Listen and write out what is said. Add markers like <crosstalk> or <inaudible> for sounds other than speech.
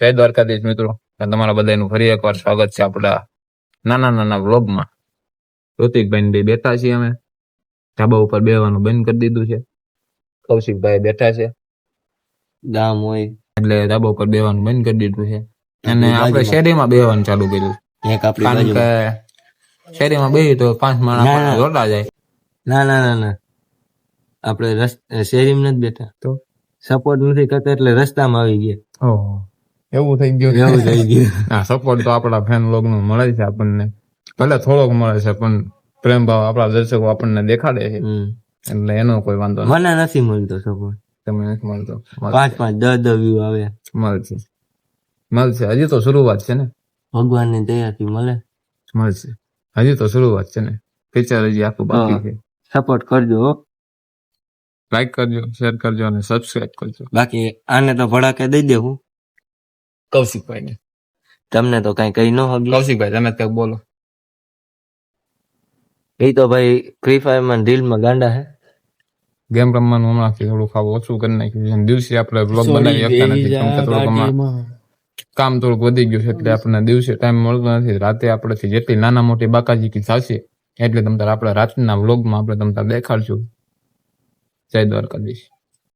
જય દ્વારકાધીશ મિત્રો. તમારા બધાનું ફરી એકવાર સ્વાગત છે આપણા નાના નાના વ્લોગમાં. ઋતિકભાઈ બે બેઠા છીએ અમે. ધાબા ઉપર બેવાનું બંધ કરી દીધું છે. કૌશિકભાઈ બેઠા છે. ગામ હોય. એટલે ધાબા ઉપર બેવાનું બંધ કરી દીધું છે. અને આપણે શેરીમાં બેવાનું ચાલુ કર્યું. કારણ કે શેરીમાં બેહી તો પાંચ માણસ. જોડા જાય. ના ના ના ના. આપણે શેરીમાં નથી બેઠા. તો? સપોર્ટ નથી કરતા એટલે રસ્તામાં આવી ગયા. એવું થઈ ગયું એવું થઈ ગયું. <laughs> હા સપોર્ટ તો આપણા ફેન લોગ નો મળે છે આપણને. ભલે થોડોક મળે છે પણ પ્રેમ ભાવ આપણા દર્શકો આપણને દેખાડે છે. એટલે એનો કોઈ વાંધો મને નથી મળતો સપોર્ટ તમે નથી મળતો? પાંચ પાંચ દસ દસ વ્યૂ આવે. મળશે. મળશે. હજી તો શરૂઆત છે ને? ભગવાનની દયાથી મળે. મળશે. હજી તો શરૂઆત છે ને? પિક્ચર હજી આખું બાકી છે. સપોર્ટ કરજો. લાઈક કરજો શેર કરજો અને સબસ્ક્રાઇબ કરજો. બાકી આને તો ભડાકે દઈ દેવું કૌશિકભાઈ ને. તમને તો કઈ કઈ ન હગ્યું કૌશિકભાઈ તમે કઈ બોલો. એ તો ભાઈ ફ્રી ફાયરમાં રીલમાં ગાંડા હે. ગેમ રમવાનું હમણાંથી થોડું ખાવ ઓછું કરી નાખ્યું છે. દિવસે આપણે બ્લોગ બનાવી શકતા નથી. કેમ કે થોડુંક હમણાં કામ થોડુંક વધી ગયું છે એટલે આપણને દિવસે ટાઈમ મળતો નથી. રાતે આપણે જેટલી નાના મોટી બાકાજી કી થશે એટલે તમતાર આપણે રાતના વ્લોગમાં આપણે તમતાર દેખાડશું. જય દ્વારકાધીશ.